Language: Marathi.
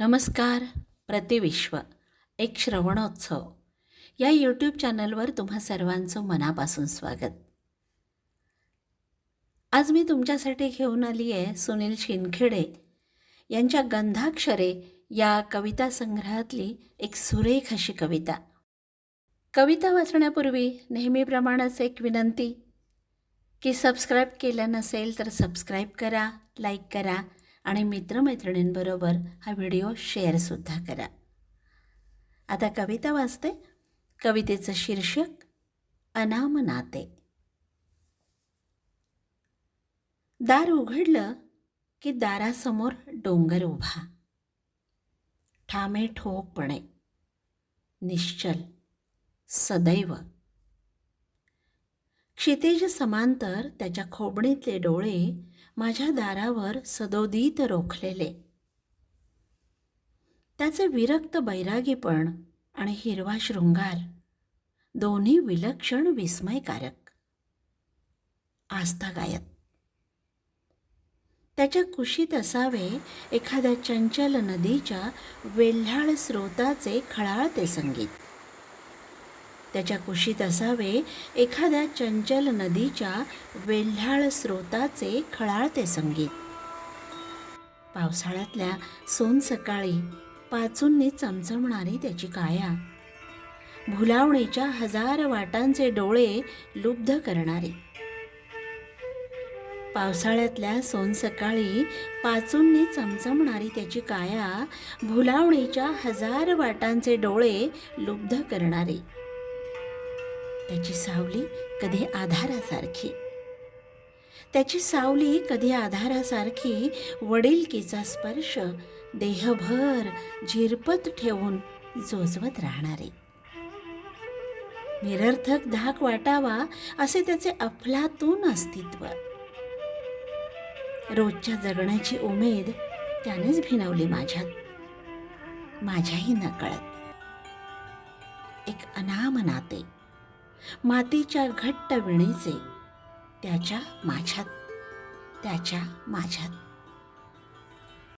नमस्कार प्रतिविश्व एक श्रवणोत्सव. या यूट्यूब चॅनलवर तुम्हा सर्वांचं मनापासून स्वागत. आज मी तुमच्यासाठी घेऊन आली आहे सुनील शिंदखेडे यांच्या गंधाक्षरे या कविता संग्रहातली एक सुरेख अशी कविता. कविता वाचण्यापूर्वी नेहमीप्रमाणेच एक विनंती की सबस्क्राईब केलं नसेल तर सबस्क्राईब करा लाईक करा आणि मित्रमैत्रिणींबरोबर हा व्हिडिओ शेअरसुद्धा करा. आता कविता वाचते. कवितेचं शीर्षक अनाम नाते. दार उघडलं की दारासमोर डोंगर उभा. ठामे ठोकपणे निश्चल सदैव. क्षितिज समांतर त्याच्या खोबणीतले डोळे माझ्या दारावर सदोदित रोखलेले. त्याचे विरक्त बैरागीपण आणि हिरवा शृंगार दोन्ही विलक्षण विस्मयकारक. आस्थागायक त्याच्या कुशीत असावे एखाद्या चंचल नदीच्या वेल्हाळ स्रोताचे खळाळते संगीत. त्याच्या कुशीत असावे एखाद्या चंचल नदीच्या वेल्हाळ स्रोताचे खळाळते संगीत. पावसाळ्यातल्या सोन सकाळी पाचूंनी चमचमणारी त्याची काया. भुलावणीच्या हजार वाटांचे डोळे लुब्ध करणारे. पावसाळ्यातल्या सोन सकाळी पाचूंनी चमचमणारी त्याची काया भुलावणीच्या हजार वाटांचे डोळे लुब्ध करणारी. त्याची सावली कधी आधारासारखी. त्याची सावली कधी आधारासारखी वडीलकीचा स्पर्श देहभर झिरपत ठेवून जोजवत राहणारे. निरर्थक धाक वाटावा असे त्याचे अफलातून अस्तित्व. रोजच्या जगण्याची उमेद त्यानेच भिनवली माझ्यात. माझ्याही नकळत. एक अनाम नाते. मातीच्या घट्ट विणीचे त्याच्या माझ्यात त्याच्या माझ्यात.